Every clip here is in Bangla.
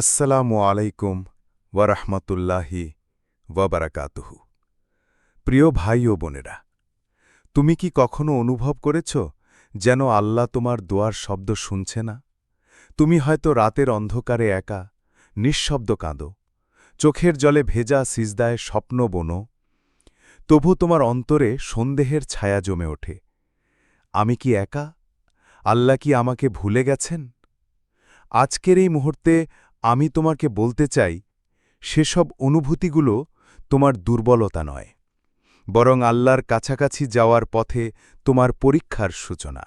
আসসালামু আলাইকুম ওয়ারহমতুল্লাহি ওয়াবারাকাতুহু। প্রিয় ভাই ও বোনেরা, তুমি কি কখনো অনুভব করেছ যেন আল্লাহ তোমার দোয়ার শব্দ শুনছে না? তুমি হয়তো রাতের অন্ধকারে একা, নিঃশব্দ কাঁদো, চোখের জলে ভেজা সিজদায় স্বপ্ন বোনো, তবু তোমার অন্তরে সন্দেহের ছায়া জমে ওঠে। আমি কি একা? আল্লাহ কি আমাকে ভুলে গেছেন? আজকের এই মুহূর্তে আমি তোমাকে বলতে চাই, সেসব অনুভূতিগুলো তোমার দুর্বলতা নয়, বরং আল্লাহর কাছাকাছি যাওয়ার পথে তোমার পরীক্ষার সূচনা।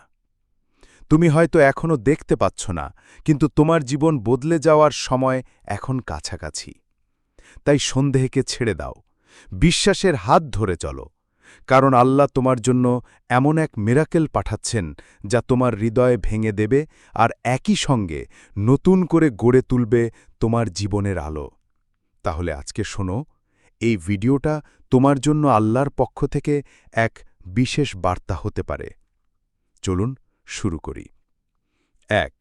তুমি হয়তো এখনও দেখতে পাচ্ছ না, কিন্তু তোমার জীবন বদলে যাওয়ার সময় এখন কাছাকাছি। তাই সন্দেহকে ছেড়ে দাও, বিশ্বাসের হাত ধরে চলো কারণ আল্লাহ তোমার জন্য এমন এক মিরাকেল পাঠাচ্ছেন যা তোমার হৃদয়ে ভেঙে দেবে আর একই সঙ্গে নতুন করে গড়ে তুলবে তোমার জীবনের আলো। তাহলে আজকে শোনো, এই ভিডিওটা তোমার জন্য আল্লাহর পক্ষ থেকে এক বিশেষ বার্তা হতে পারে। চলুন শুরু করি। এক,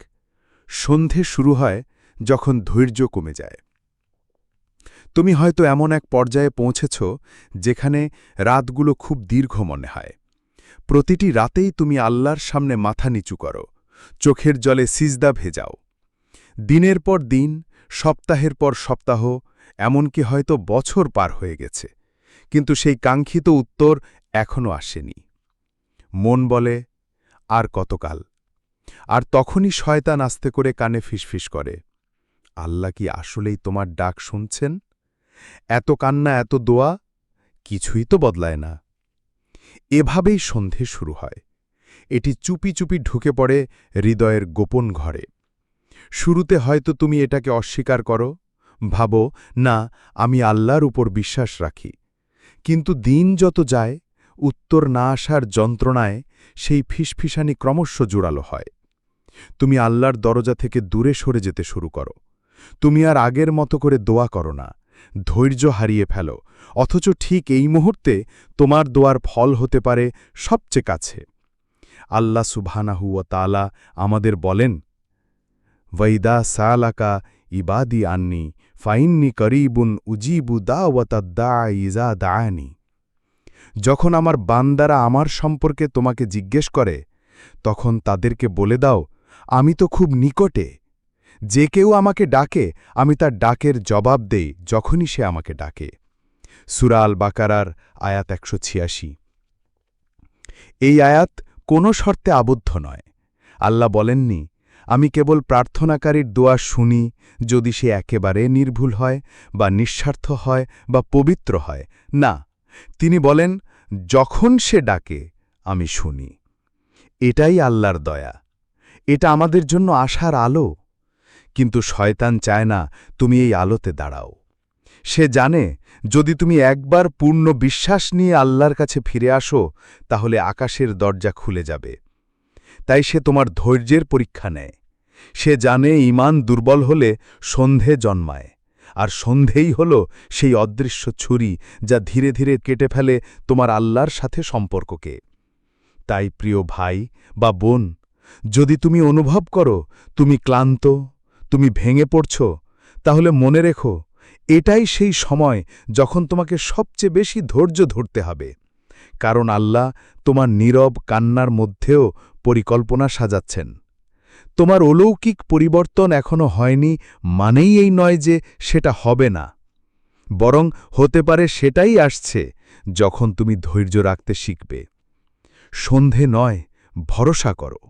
সন্ধে শুরু হয় যখন ধৈর্য কমে যায়। তুমি হয়তো এমন এক পর্যায়ে পৌঁছেছ যেখানে রাতগুলো খুব দীর্ঘ মনে হয়। প্রতিটি রাতেই তুমি আল্লাহর সামনে মাথা নিচু করো, চোখের জলে সিজদা ভেজাও। দিনের পর দিন, সপ্তাহের পর সপ্তাহ, এমনকি হয়তো বছর পার হয়ে গেছে, কিন্তু সেই কাঙ্ক্ষিত উত্তর এখনও আসেনি। মন বলে, আর কতকাল? আর তখনই শয়তান আস্তে করে কানে ফিসফিস করে, আল্লাহ কি আসলেই তোমার ডাক শুনছেন? এত কান্না, এত দোয়া কিছুই তো বদলায় না। এভাবেই সন্ধে শুরু হয়। এটি চুপি চুপি ঢুকে পড়ে হৃদয়ের গোপন ঘরে। শুরুতে হয়তো তুমি এটাকে অস্বীকার করো, ভাবো, না, আমি আল্লাহর উপর বিশ্বাস রাখি। কিন্তু দিন যত যায়, উত্তর না আসার যন্ত্রণায় সেই ফিসফিসানি ক্রমশ জোরালো হয়। তুমি আল্লাহর দরজা থেকে দূরে সরে যেতে শুরু করো। তুমি আর আগের মতো করে দোয়া করো না। ধৈর্য হারিয়ে ফেলো, অথচ ঠিক এই মুহূর্তে তোমার দোয়ার ফল হতে পারে সবচেয়ে কাছে। আল্লাহ সুবহানাহু ও তালা আমাদের বলেন, ওয়াইদা সালাকা ইবাদি আন্নি, ফাইন্নি করিবুন উজিবু দাওয়াতাদ্দা ইজা দায়ানি যখন আমার বান্দারা আমার সম্পর্কে তোমাকে জিজ্ঞেস করে, তখন তাদেরকে বলে দাও, আমি তো খুব নিকটে যে কেউ আমাকে ডাকে, আমি তার ডাকের জবাব দেই যখনই সে আমাকে ডাকে। সুরাল বাকারার আয়াত একশো ছিয়াশি। এই আয়াত কোনো শর্তে আবদ্ধ নয়। আল্লাহ বলেননি, আমি কেবল প্রার্থনাকারীর দোয়া শুনি যদি সে একেবারে নির্ভুল হয় বা নিঃস্বার্থ হয় বা পবিত্র হয়। না, তিনি বলেন, যখন সে ডাকে, আমি শুনি। এটাই আল্লাহর দয়া। এটা আমাদের জন্য আশার আলো। কিন্তু শয়তান চায় না তুমি এই আলোতে দাঁড়াও। সে জানে, যদি তুমি একবার পূর্ণ বিশ্বাস নিয়ে আল্লাহর কাছে ফিরে আসো, তাহলে আকাশের দরজা খুলে যাবে। তাই সে তোমার ধৈর্যের পরীক্ষা নেয়। সে জানে ইমান দুর্বল হলে সন্ধে জন্মায়, আর সন্ধেই হল সেই অদৃশ্য ছুরি যা ধীরে ধীরে কেটে ফেলে তোমার আল্লাহর সাথে সম্পর্ককে। তাই প্রিয় ভাই বা বোন, যদি তুমি অনুভব করো তুমি ক্লান্ত তুমি ভেঙে পড়ছ, তাহলে মনে রেখো, এটাই সেই সময় যখন তোমাকে সবচেয়ে বেশি ধৈর্য ধরতে হবে। কারণ আল্লাহ তোমার নীরব কান্নার মধ্যেও পরিকল্পনা সাজাচ্ছেন। তোমার অলৌকিক পরিবর্তন এখনও হয়নি মানেই এই নয় যে সেটা হবে না। বরং হতে পারে সেটাই আসছে যখন তুমি ধৈর্য রাখতে শিখবে। সন্ধে নয়, ভরসা করো।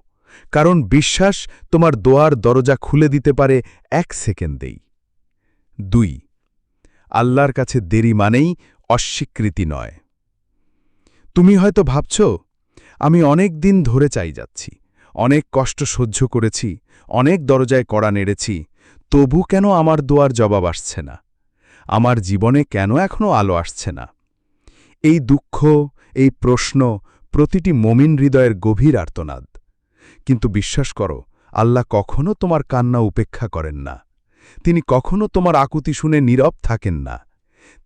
কারণ বিশ্বাস তোমার দোয়ার দরজা খুলে দিতে পারে এক সেকেন্ডেই দুই, আল্লাহর কাছে দেরি মানেই অস্বীকৃতি নয়। তুমি হয়তো ভাবছ, আমি অনেক দিন ধরে চাই যাচ্ছি, অনেক কষ্ট সহ্য করেছি, অনেক দরজায় কড়া নেড়েছি, তবু কেন আমার দোয়ার জবাব আসছে না? আমার জীবনে কেন এখনও আলো আসছে না? এই দুঃখ, এই প্রশ্ন, প্রতিটি মমিন হৃদয়ের গভীর আর্তনাদ। কিন্তু বিশ্বাস করো, আল্লাহ কখনো তোমার কান্না উপেক্ষা করেন না। তিনি কখনো তোমার আকুতি শুনে নীরব থাকেন না।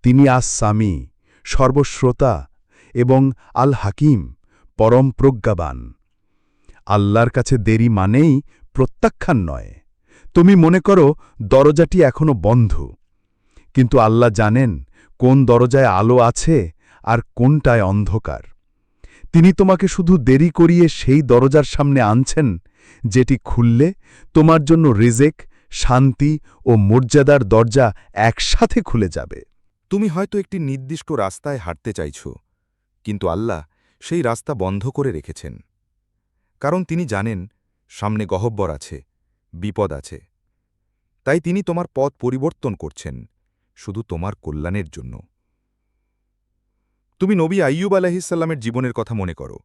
তিনি আজ স্বামী সর্বশ্রোতা এবং আল হাকিম পরম প্রজ্ঞাবান। আল্লাহর কাছে দেরি মানেই প্রত্যাখ্যান নয়। তুমি মনে করো, দরজাটি এখনও বন্ধ। কিন্তু আল্লাহ জানেন, কোন দরজায় আলো আছে আর কোনটায় অন্ধকার। তিনি তোমাকে শুধু দেরি করিয়ে সেই দরজার সামনে আনছেন, যেটি খুললে তোমার জন্য রিজেক, শান্তি ও মর্যাদার দরজা একসাথে খুলে যাবে। তুমি হয়তো একটি নির্দিষ্ট রাস্তায় হাঁটতে চাইছ, কিন্তু আল্লাহ সেই রাস্তা বন্ধ করে রেখেছেন। কারণ তিনি জানেন, সামনে গহব্বর আছে, বিপদ আছে। তাই তিনি তোমার পথ পরিবর্তন করছেন, শুধু তোমার কল্যাণের জন্য। তুমি নবী আইয়ুব আলাহিসাল্লামের জীবনের কথা মনে করো।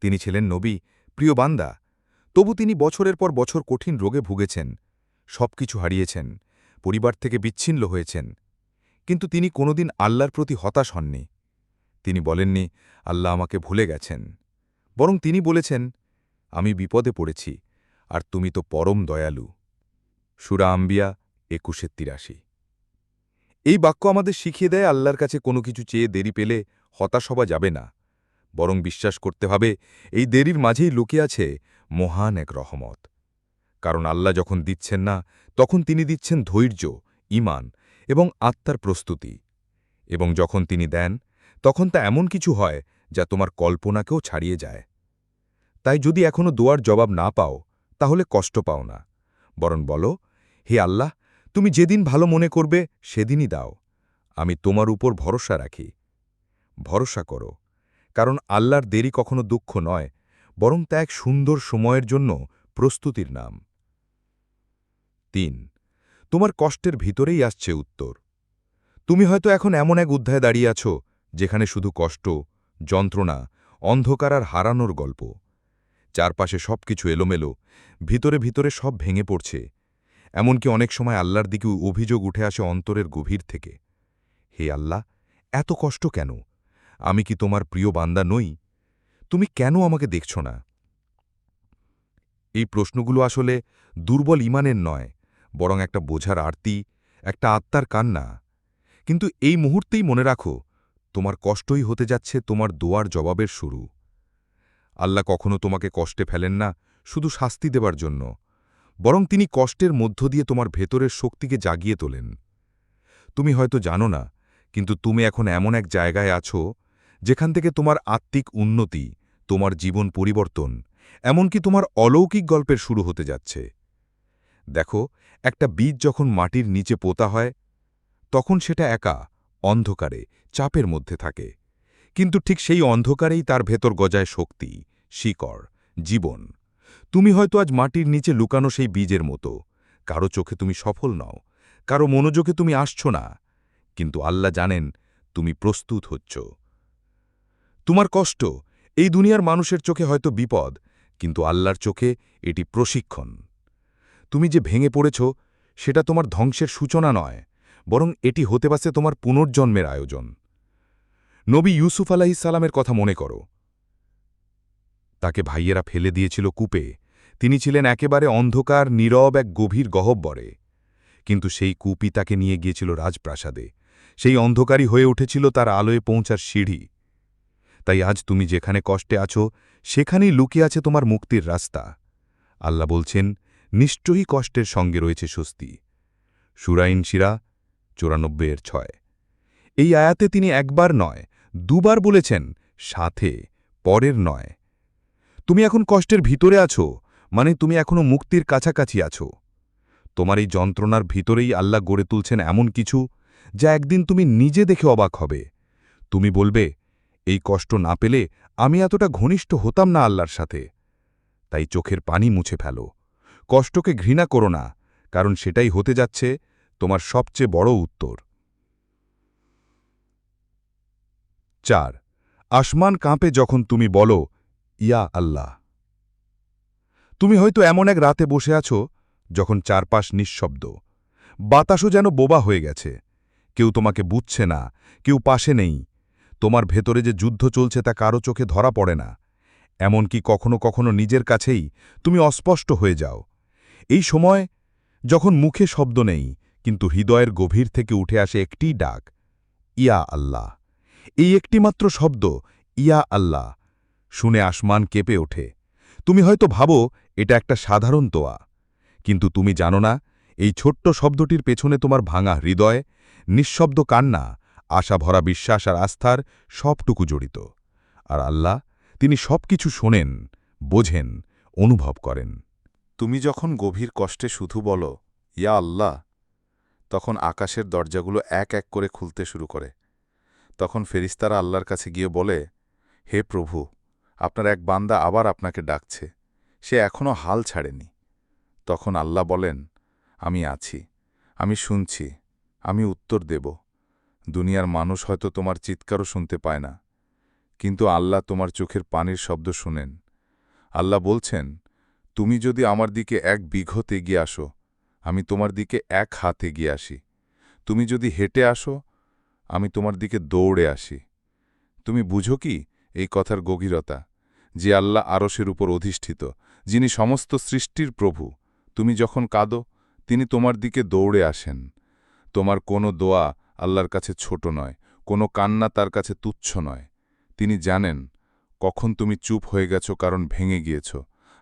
তিনি ছিলেন নবী, প্রিয় বান্দা। তবু তিনি বছরের পর বছর কঠিন রোগে ভুগেছেন, সবকিছু হারিয়েছেন, পরিবার থেকে বিচ্ছিন্ন হয়েছেন। কিন্তু তিনি কোনোদিন আল্লাহর প্রতি হতাশ হননি। তিনি বলেননি, আল্লাহ আমাকে ভুলে গেছেন। বরং তিনি বলেছেন, আমি বিপদে পড়েছি, আর তুমি তো পরম দয়ালু। সুরা আম্বিয়া একুশের তিরাশি। এই বাক্য আমাদের শিখিয়ে দেয়, আল্লাহর কাছে কোনো কিছু চেয়ে দেরি পেলে হতাশ হওয়া যাবে না, বরং বিশ্বাস করতে হবে এই দেরির মাঝেই লুকিয়ে আছে মহান এক রহমত। কারণ আল্লাহ যখন দিচ্ছেন না, তখন তিনি দিচ্ছেন ধৈর্য ইমান এবং আত্মার প্রস্তুতি। এবং যখন তিনি দেন, তখন তা এমন কিছু হয় যা তোমার কল্পনাকেও ছাড়িয়ে যায়। তাই যদি এখনও দোয়ার জবাব না পাও, তাহলে কষ্ট পাও না। বরং বলো, হে আল্লাহ, তুমি যেদিন ভালো মনে করবে, সেদিনই দাও। আমি তোমার উপর ভরসা রাখি। ভরসা করো। কারণ আল্লাহর দেরি কখনো দুঃখ নয়, বরং তা এক সুন্দর সময়ের জন্য প্রস্তুতির নাম। তিন, তোমার কষ্টের ভিতরেই আসছে উত্তর। তুমি হয়তো এখন এমন এক অধ্যায় দাঁড়িয়ে আছো, যেখানে শুধু কষ্ট, যন্ত্রণা, অন্ধকার আর হারানোর গল্প। চারপাশে সব কিছু এলোমেলো, ভিতরে ভিতরে সব ভেঙে পড়ছে। এমনকি অনেক সময় আল্লাহর দিকে অভিযোগ উঠে আসে অন্তরের গভীর থেকে। হে আল্লাহ, এত কষ্ট কেন? আমি কি তোমার প্রিয় বান্দা নই? তুমি কেন আমাকে দেখছ না? এই প্রশ্নগুলো আসলে দুর্বল ইমানের নয়, বরং একটা বোঝার আরতি, একটা আত্মার কান্না। কিন্তু এই মুহূর্তেই মনে রাখো, তোমার কষ্টই হতে যাচ্ছে তোমার দোয়ার জবাবের শুরু। আল্লাহ কখনো তোমাকে কষ্টে ফেলেন না, শুধু শাস্তি দেবার জন্য, বরং তিনি কষ্টের মধ্য দিয়ে তোমার ভেতরের শক্তিকে জাগিয়ে তোলেন। তুমি হয়তো জানো না, কিন্তু তুমি এখন এমন এক জায়গায় আছো যেখান থেকে তোমার আত্মিক উন্নতি, তোমার জীবন পরিবর্তন, এমনকি তোমার অলৌকিক গল্পের শুরু হতে যাচ্ছে। দেখো, একটা বীজ যখন মাটির নিচে পোতা হয়, তখন সেটা একা, অন্ধকারে, চাপের মধ্যে থাকে। কিন্তু ঠিক সেই অন্ধকারেই তার ভেতর গজায় শক্তি, শিকড়, জীবন। তুমি হয়তো আজ মাটির নিচে লুকানো সেই বীজের মতো। কারও চোখে তুমি সফল নও, কারও মনোযোগে তুমি আসছো না। কিন্তু আল্লাহ জানেন, তুমি প্রস্তুত হচ্ছ। তোমার কষ্ট, এই দুনিয়ার মানুষের চোখে হয়তো বিপদ, কিন্তু আল্লাহর চোখে এটি প্রশিক্ষণ। তুমি যে ভেঙে পড়েছ, সেটা তোমার ধ্বংসের সূচনা নয়, বরং এটি হতে পারছে তোমার পুনর্জন্মের আয়োজন। নবী ইউসুফ আলাহিসাল্লামের কথা মনে করো। তাকে ভাইয়েরা ফেলে দিয়েছিল কূপে। তিনি ছিলেন একেবারে অন্ধকার, নীরব এক গভীর গহব্বরে। কিন্তু সেই কূপই তাকে নিয়ে গিয়েছিল রাজপ্রাসাদে। সেই অন্ধকারই হয়ে উঠেছিল তার আলোয় পৌঁছার সিঁড়ি। তাই আজ তুমি যেখানে কষ্টে আছো, সেখানেই লুকিয়ে আছে তোমার মুক্তির রাস্তা। আল্লাহ বলছেন, নিশ্চয়ই কষ্টের সঙ্গে রয়েছে স্বস্তি। সুরাইন শিরা চৌরানব্বইয়ের ছয়। এই আয়াতে তিনি একবার নয়, দুবার বলেছেন, সাথে, পরের নয়। তুমি এখন কষ্টের ভিতরে আছো মানে তুমি এখনও মুক্তির কাছাকাছি আছো। তোমার এই যন্ত্রণার ভিতরেই আল্লাহ গড়ে তুলছেন এমন কিছু, যা একদিন তুমি নিজে দেখে অবাক হবে। তুমি বলবে এই কষ্ট না পেলে আমি এতটা ঘনিষ্ঠ হতাম না আল্লাহর সাথে। তাই চোখের পানি মুছে ফেলো। কষ্টকে ঘৃণা করো না, কারণ সেটাই হতে যাচ্ছে তোমার সবচেয়ে বড় উত্তর। চার, আসমান কাঁপে যখন তুমি বলো, ইয়া আল্লাহ। তুমি হয়তো এমন এক রাতে বসে আছো যখন চারপাশ নিঃশব্দ। বাতাসও যেন বোবা হয়ে গেছে। কেউ তোমাকে বুঝছে না, কেউ পাশে নেই। তোমার ভেতরে যে যুদ্ধ চলছে তা কারও চোখে ধরা পড়ে না। এমনকি কখনো কখনো নিজের কাছেই তুমি অস্পষ্ট হয়ে যাও। এই সময় যখন মুখে শব্দ নেই, কিন্তু হৃদয়ের গভীর থেকে উঠে আসে একটি ডাক, ইয়া আল্লাহ। এই একটিমাত্র শব্দ, ইয়া আল্লাহ, শুনে আসমান কেঁপে ওঠে। তুমি হয়তো ভাবো, এটা একটা সাধারণ তোয়া কিন্তু তুমি জানো না, এই ছোট্ট শব্দটির পেছনে তোমার ভাঙা হৃদয়, নিঃশব্দ কান্না আশা ভরা বিশ্বাস আর আস্থার সবটুকু জড়িত। আর আল্লাহ, তিনি সবকিছু শোনেন, বোঝেন, অনুভব করেন। তুমি যখন গভীর কষ্টে শুধু বলো, ইয়া আল্লাহ, তখন আকাশের দরজাগুলো এক এক করে খুলতে শুরু করে। তখন ফেরিস্তারা আল্লাহর কাছে গিয়ে বলে, হে প্রভু, আপনার এক বান্দা আবার আপনাকে ডাকছে। সে এখনও হাল ছাড়েনি। তখন আল্লাহ বলেন, আমি আছি, আমি শুনছি, আমি উত্তর দেব। দুনিয়ার মানুষ হয়তো তোমার চিৎকারও শুনতে পায় না। কিন্তু আল্লাহ তোমার চোখের পানির শব্দ শুনেন। আল্লাহ বলছেন, তুমি যদি আমার দিকে এক বিঘত এগিয়ে আসো, আমি তোমার দিকে এক হাত এগিয়ে আসি। তুমি যদি হেঁটে আসো, আমি তোমার দিকে দৌড়ে আসি। তুমি বুঝো কি এই কথার গভীরতা? যে আল্লাহ আরশের উপর অধিষ্ঠিত, যিনি সমস্ত সৃষ্টির প্রভু, তুমি যখন কাঁদো, তিনি তোমার দিকে দৌড়ে আসেন। তোমার কোনো দোয়া আল্লাহর কাছে ছোট নয়, কোনো কান্না তার কাছে তুচ্ছ নয়। তিনি জানেন, কখন তুমি চুপ হয়ে গেছো কারণ ভেঙে গিয়েছ,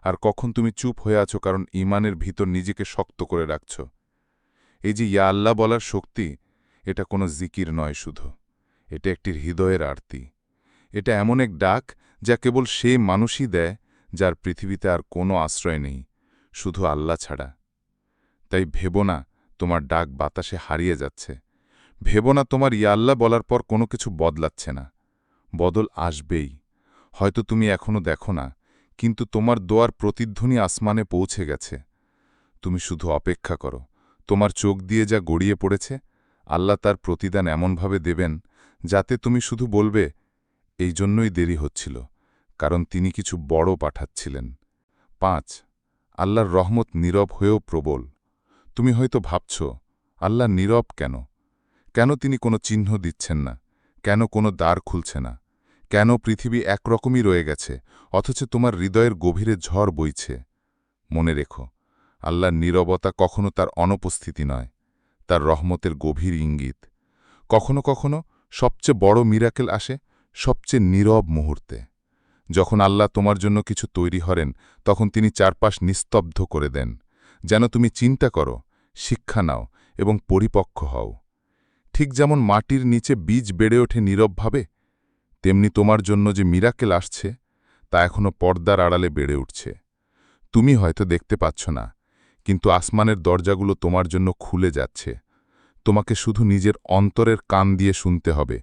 আর কখন তুমি চুপ হয়ে আছো কারণ ইমানের ভিতর নিজেকে শক্ত করে রাখছ। এই যে ইয়া আল্লাহ বলার শক্তি, এটা কোনো জিকির নয় শুধু, এটা একটি হৃদয়ের আরতি। এটা এমন এক ডাক যা কেবল সে মানুষই দেয় যার পৃথিবীতে আর কোনো আশ্রয় নেই, শুধু আল্লাহ ছাড়া। তাই ভেবো না, তোমার ডাক বাতাসে হারিয়ে যাচ্ছে ভেবো না তোমার ইয়াল্লা বলার পর কোনো কিছু বদলাচ্ছে না। বদল আসবেই। হয়তো তুমি এখনও দেখো না, কিন্তু তোমার দোয়ার প্রতিধ্বনি আসমানে পৌঁছে গেছে। তুমি শুধু অপেক্ষা করো, তোমার চোখ দিয়ে যা গড়িয়ে পড়েছে, আল্লাহ তার প্রতিদান এমনভাবে দেবেন যাতে তুমি শুধু বলবে, এই জন্যই দেরি হচ্ছিল, কারণ তিনি কিছু বড় পাঠাচ্ছিলেন। পাঁচ, আল্লাহর রহমত নীরব হয়েও প্রবল। তুমি হয়তো ভাবছ, আল্লাহ নীরব কেন? কেন তিনি কোনো চিহ্ন দিচ্ছেন না? কেন কোনো দ্বার খুলছে না? কেন পৃথিবী একরকমই রয়ে গেছে, অথচ তোমার হৃদয়ের গভীরে ঝড় বইছে? মনে রেখো আল্লাহর নীরবতা কখনো তার অনুপস্থিতি নয়, তার রহমতের গভীর ইঙ্গিত। কখনো কখনো সবচেয়ে বড় মিরাকেল আসে সবচেয়ে নীরব মুহূর্তে। যখন আল্লাহ তোমার জন্য কিছু তৈরি হরেন, তখন তিনি চারপাশ নিস্তব্ধ করে দেন। যেন তুমি চিন্তা করো, শিক্ষা নাও এবং পরিপক্ক হও। ঠিক যেমন মাটির নিচে বীজ বেড়ে ওঠে নীরবভাবে, তেমনি তোমার জন্য যে মিরাকেল আসছে, তা এখনও পর্দার আড়ালে বেড়ে উঠছে। তুমি হয়তো দেখতে পাচ্ছ না, কিন্তু আসমানের দরজাগুলো তোমার জন্য খুলে যাচ্ছে। তোমাকে শুধু নিজের অন্তরের কান দিয়ে শুনতে হবে,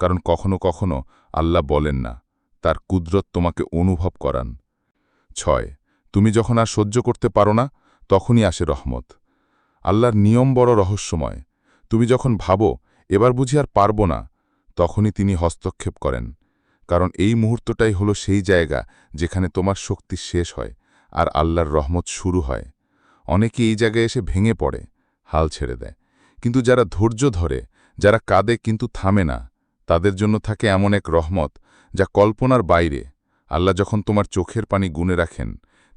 কারণ কখনো কখনো আল্লাহ বলেন না, তার কুদরত তোমাকে অনুভব করান। ছয়, তুমি যখন আর সহ্য করতে পারো না, তখনই আসে রহমত। আল্লাহর নিয়ম বড় রহস্যময় তুমি যখন ভাবো, এবার বুঝি আর পারব না, তখনই তিনি হস্তক্ষেপ করেন, কারণ এই মুহূর্তটাই হলো সেই জায়গা যেখানে তোমার শক্তি শেষ হয় আর আল্লাহর রহমত শুরু হয়। অনেকে এই জায়গায় এসে ভেঙে পড়ে, হাল ছেড়ে দেয়। কিন্তু যারা ধৈর্য ধরে, যারা কাঁদে কিন্তু থামে না, তাদের জন্য থাকে এমন এক রহমত যা কল্পনার বাইরে। আল্লাহ যখন তোমার চোখের পানি গুনে রাখেন,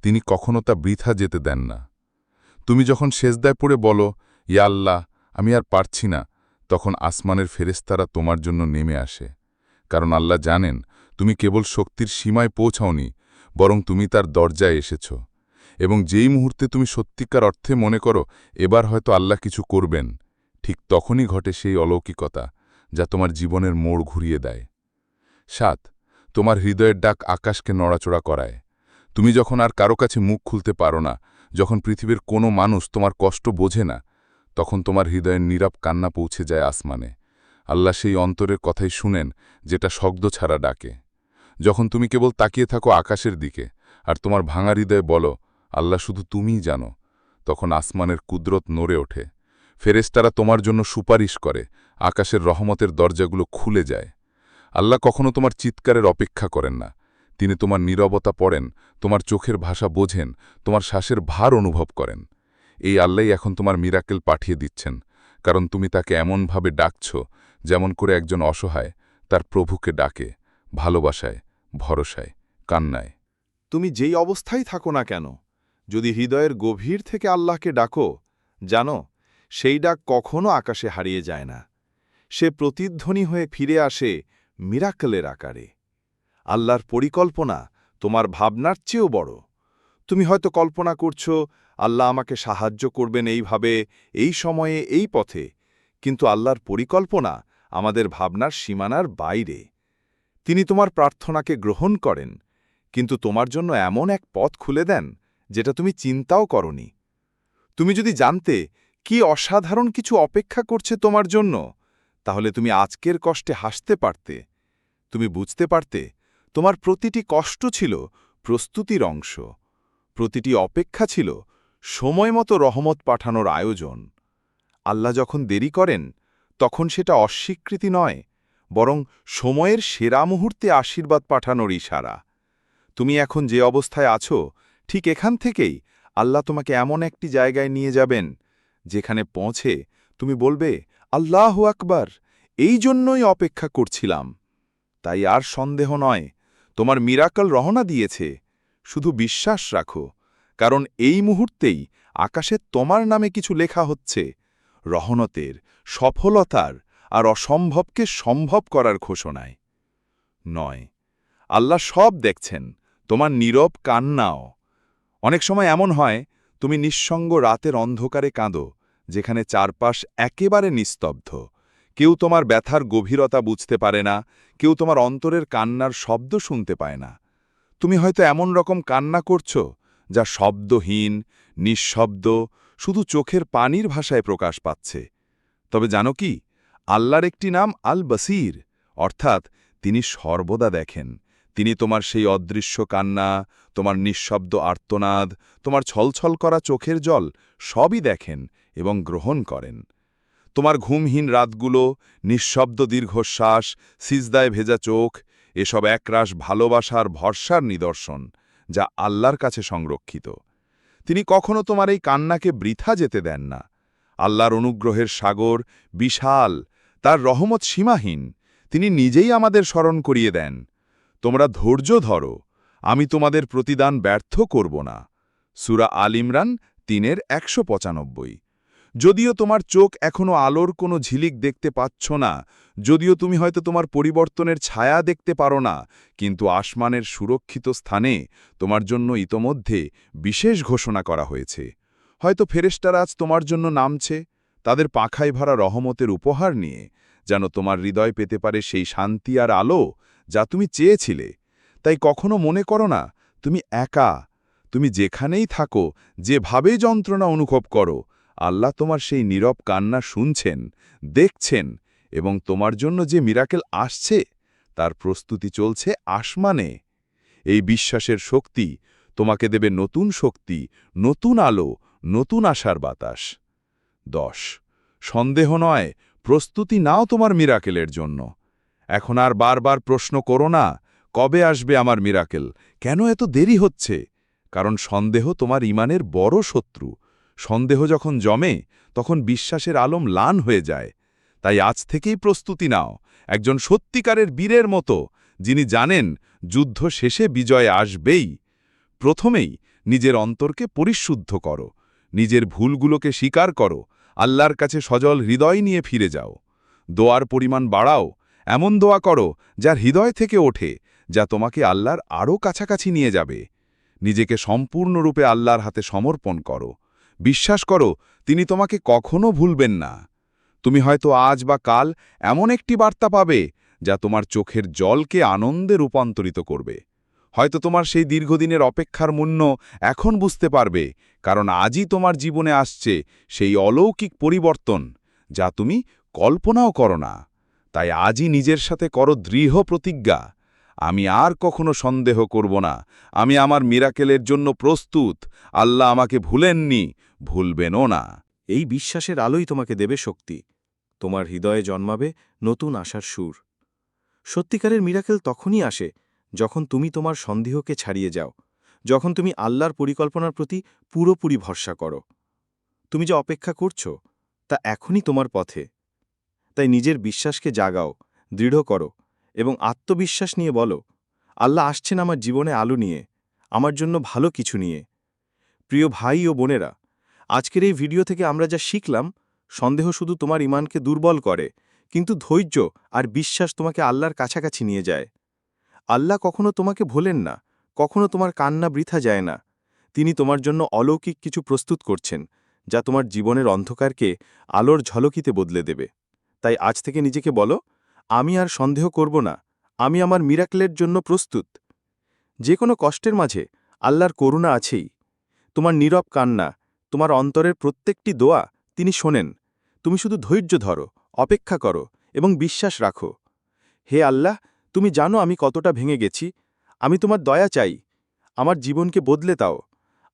তিনি কখনো তা বৃথা যেতে দেন না। তুমি যখন সেজদায় পড়ে বলো, ইয়া আল্লাহ আমি আর পারছি না। তখন আসমানের ফেরেস্তারা তোমার জন্য নেমে আসে। কারণ আল্লাহ জানেন, তুমি কেবল শক্তির সীমায় পৌঁছাওনি, বরং তুমি তার দরজায় এসেছ। এবং যেই মুহূর্তে তুমি সত্যিকার অর্থে মনে করো, এবার হয়তো আল্লাহ কিছু করবেন। ঠিক তখনই ঘটে সেই অলৌকিকতা, যা তোমার জীবনের মোড় ঘুরিয়ে দেয়। সাত, তোমার হৃদয়ের ডাক আকাশকে নড়াচড়া করায়। তুমি যখন আর কারও কাছে মুখ খুলতে পারো না, যখন পৃথিবীর কোনো মানুষ তোমার কষ্ট বোঝে না তখন তোমার হৃদয়ের নীরব কান্না পৌঁছে যায় আসমানে। আল্লাহ সেই অন্তরের কথাই শুনেন, যেটা শব্দ ছাড়া ডাকে। যখন তুমি কেবল তাকিয়ে থাকো আকাশের দিকে, আর তোমার ভাঙা হৃদয়ে বলো, আল্লাহ শুধু তুমিই জানো, তখন আসমানের কুদরত নড়ে ওঠে। ফেরেস্তারা তোমার জন্য সুপারিশ করে, আকাশের রহমতের দরজাগুলো খুলে যায়। আল্লাহ কখনো তোমার চিৎকারের অপেক্ষা করেন না। তিনি তোমার নীরবতা পড়েন, তোমার চোখের ভাষা বোঝেন, তোমার শ্বাসের ভার অনুভব করেন। এই আল্লাহ এখন তোমার মিরাকেল পাঠিয়ে দিচ্ছেন, কারণ তুমি তাকে এমনভাবে ডাকছ, যেমন করে একজন অসহায় তার প্রভুকে ডাকে, ভালোবাসায়, ভরসায়, কান্নায়। তুমি যেই অবস্থায় থাকো না কেন, যদি হৃদয়ের গভীর থেকে আল্লাহকে ডাকো, জানো, সেই ডাক কখনো আকাশে হারিয়ে যায় না। সে প্রতিধ্বনি হয়ে ফিরে আসে মিরাকলের আকারে। আল্লাহর পরিকল্পনা তোমার ভাবনার চেয়েও বড়। তুমি হয়তো কল্পনা করছ আল্লাহ আমাকে সাহায্য করবেন এইভাবে, এই সময়ে, এই পথে। কিন্তু আল্লাহর পরিকল্পনা আমাদের ভাবনার সীমানার বাইরে। তিনি তোমার প্রার্থনাকে গ্রহণ করেন, কিন্তু তোমার জন্য এমন এক পথ খুলে দেন, যেটা তুমি চিন্তাও করনি। তুমি যদি জানতে কি অসাধারণ কিছু অপেক্ষা করছে তোমার জন্য, তাহলে তুমি আজকের কষ্টে হাসতে পারতে। তুমি বুঝতে পারতে, তোমার প্রতিটি কষ্ট ছিল প্রস্তুতির অংশ। প্রতিটি অপেক্ষা ছিল সময় মতো রহমত পাঠানোর আয়োজন। আল্লাহ যখন দেরি করেন, তখন সেটা অস্বীকৃতি নয়, বরং সময়ের সেরা মুহূর্তে আশীর্বাদ পাঠানোর ইশারা। তুমি এখন যে অবস্থায় আছো, ঠিক এখান থেকেই আল্লাহ তোমাকে এমন একটি জায়গায় নিয়ে যাবেন, যেখানে পৌঁছে তুমি বলবে, আল্লাহ আকবার, এই জন্যই অপেক্ষা করছিলাম। তাই আর সন্দেহ নয়, তোমার মিরাকল রহনা দিয়েছে। শুধু বিশ্বাস রাখো কারণ এই মুহূর্তেই আকাশে তোমার নামে কিছু লেখা হচ্ছে, রহনতের, সফলতার আর অসম্ভবকে সম্ভব করার ঘোষণায়। নয়, আল্লাহ সব দেখছেন, তোমার নীরব কান্নাও। অনেক সময় এমন হয়, তুমি নিঃসঙ্গ রাতের অন্ধকারে কাঁদো, যেখানে চারপাশ একেবারে নিস্তব্ধ। কেউ তোমার ব্যথার গভীরতা বুঝতে পারে না, কেউ তোমার অন্তরের কান্নার শব্দ শুনতে পায় না। তুমি হয়তো এমন রকম কান্না করছ যা শব্দহীন, নিঃশব্দ, শুধু চোখের পানির ভাষায় প্রকাশ পাচ্ছে। তবে জানো কি? আল্লাহর একটি নাম আল বসির অর্থাৎ তিনি সর্বদা দেখেন। তিনি তোমার সেই অদৃশ্য কান্না, তোমার নিঃশব্দ আর্তনাদ, তোমার ছলছল করা চোখের জল সবই দেখেন এবং গ্রহণ করেন। তোমার ঘুমহীন রাতগুলো, নিঃশব্দ দীর্ঘশ্বাস, সিজদায় ভেজা চোখ, এসব একরাশ ভালোবাসার ভরসার নিদর্শন। যা আল্লাহর কাছে সংরক্ষিত। তিনি কখনো তোমার এই কান্নাকে বৃথা যেতে দেন না। আল্লাহর অনুগ্রহের সাগর বিশাল, তার রহমত সীমাহীন, তিনি নিজেই আমাদের স্মরণ করিয়ে দেন। তোমরা ধৈর্য ধরো, আমি তোমাদের প্রতিদান ব্যর্থ করব না। সুরা আল ইমরান তিনের একশো পঁচানব্বই। যদিও তোমার চোখ এখনও আলোর কোনো ঝিলিক দেখতে পাচ্ছ না, যদিও তুমি হয়তো তোমার পরিবর্তনের ছায়া দেখতে পারো না, কিন্তু আসমানের সুরক্ষিত স্থানে তোমার জন্য ইতোমধ্যে বিশেষ ঘোষণা করা হয়েছে। হয়তো ফেরেস্টার আজ তোমার জন্য নামছে, তাদের পাখায় ভরা রহমতের উপহার নিয়ে, যেন তোমার হৃদয় পেতে পারে সেই শান্তি আর আলো যা তুমি চেয়েছিলে। তাই কখনো মনে করো না, তুমি একা, তুমি যেখানেই থাকো যেভাবে যন্ত্রণা অনুভব করো আল্লাহ তোমার সেই নীরব কান্না শুনছেন, দেখছেন এবং তোমার জন্য যে মিরাকেল আসছে, তার প্রস্তুতি চলছে আসমানে। এই বিশ্বাসের শক্তি তোমাকে দেবে নতুন শক্তি, নতুন আলো, নতুন আশার বাতাস। দশ। সন্দেহ নয়, প্রস্তুতি নাও তোমার মিরাকেলের জন্য। এখন আর বারবার প্রশ্ন করো না, কবে আসবে আমার মিরাকেল? কেন এত দেরি হচ্ছে? কারণ সন্দেহ তোমার ইমানের বড় শত্রু। সন্দেহ যখন জমে, তখন বিশ্বাসের আলম লান হয়ে যায়। তাই আজ থেকেই প্রস্তুতি নাও, একজন সত্যিকারের বীরের মতো, যিনি জানেন যুদ্ধ শেষে বিজয় আসবেই। প্রথমেই নিজের অন্তরকে পরিশুদ্ধ করো, নিজের ভুলগুলোকে স্বীকার করো, আল্লাহর কাছে সজল হৃদয় নিয়ে ফিরে যাও। দোয়ার পরিমাণ বাড়াও, এমন দোয়া করো, যার হৃদয় থেকে ওঠে, যা তোমাকে আল্লাহর আরও কাছাকাছি নিয়ে যাবে। নিজেকে সম্পূর্ণরূপে আল্লাহর হাতে সমর্পণ করো। বিশ্বাস করো, তিনি তোমাকে কখনো ভুলবেন না। তুমি হয়তো আজ বা কাল এমন একটি বার্তা পাবে, যা তোমার চোখের জলকে আনন্দে রূপান্তরিত করবে। হয়তো তোমার সেই দীর্ঘদিনের অপেক্ষার মূল্য এখন বুঝতে পারবে, কারণ আজই তোমার জীবনে আসছে সেই অলৌকিক পরিবর্তন, যা তুমি কল্পনাও করো না। তাই আজই নিজের সাথে করো দৃঢ় প্রতিজ্ঞা, আমি আর কখনো সন্দেহ করব না, আমি আমার মিরাকেলের জন্য প্রস্তুত, আল্লাহ আমাকে ভুলেননি ভুলবেনও না। এই বিশ্বাসের আলোই তোমাকে দেবে শক্তি। তোমার হৃদয়ে জন্মাবে নতুন আশার সুর। সত্যিকারের মিরাকেল তখনই আসে যখন তুমি তোমার সন্দেহকে ছাড়িয়ে যাও, যখন তুমি আল্লাহর পরিকল্পনার প্রতি পুরোপুরি ভরসা করো। তুমি যে অপেক্ষা করছ, তা এখনই তোমার পথে। তাই নিজের বিশ্বাসকে জাগাও, দৃঢ় করো এবং আত্মবিশ্বাস নিয়ে বলো, আল্লাহ আসছেন আমার জীবনে আলো নিয়ে, আমার জন্য ভালো কিছু নিয়ে। প্রিয় ভাই ও বোনেরা আজকের এই ভিডিও থেকে আমরা যা শিখলাম, সন্দেহ শুধু তোমার ইমানকে দুর্বল করে, কিন্তু ধৈর্য আর বিশ্বাস তোমাকে আল্লাহর কাছাকাছি নিয়ে যায়। আল্লাহ কখনো তোমাকে ভোলেন না, কখনো তোমার কান্না বৃথা যায় না। তিনি তোমার জন্য অলৌকিক কিছু প্রস্তুত করছেন, যা তোমার জীবনের অন্ধকারকে আলোর ঝলকিতে বদলে দেবে। তাই আজ থেকে নিজেকে বলো, আমি আর সন্দেহ করব না, আমি আমার মিরাকলের জন্য প্রস্তুত। যে কোনো কষ্টের মাঝে আল্লাহর করুণা আছেই। তোমার নীরব কান্না তোমার অন্তরের প্রত্যেকটি দোয়া তিনি শোনেন। তুমি শুধু ধৈর্য ধরো, অপেক্ষা করো এবং বিশ্বাস রাখো। হে আল্লাহ, তুমি জানো আমি কতটা ভেঙে গেছি। আমি তোমার দয়া চাই। আমার জীবনকে বদলে দাও।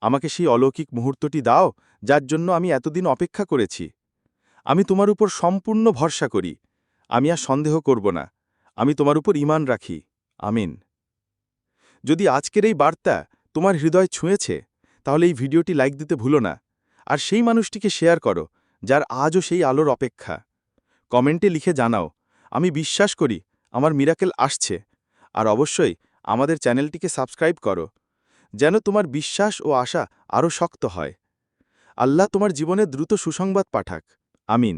আমাকে সেই অলৌকিক মুহূর্তটি দাও যার জন্য আমি এতদিন অপেক্ষা করেছি। আমি তোমার উপর সম্পূর্ণ ভরসা করি। আমি আর সন্দেহ করব না। আমি তোমার উপর ইমান রাখি। আমিন। যদি আজকের এই বার্তা তোমার হৃদয় ছুঁয়েছে, তাহলে এই ভিডিওটি লাইক দিতে ভুলো না। আর সেই মানুষটিকে শেয়ার করো, যার আজও সেই আলোর অপেক্ষা। কমেন্টে লিখে জানাও, আমি বিশ্বাস করি আমার মিরাকেল আসছে, আর অবশ্যই আমাদের চ্যানেলটিকে সাবস্ক্রাইব করো, যেন তোমার বিশ্বাস ও আশা আরও শক্ত হয়। আল্লাহ তোমার জীবনে দ্রুত সুসংবাদ পাঠাক। আমিন।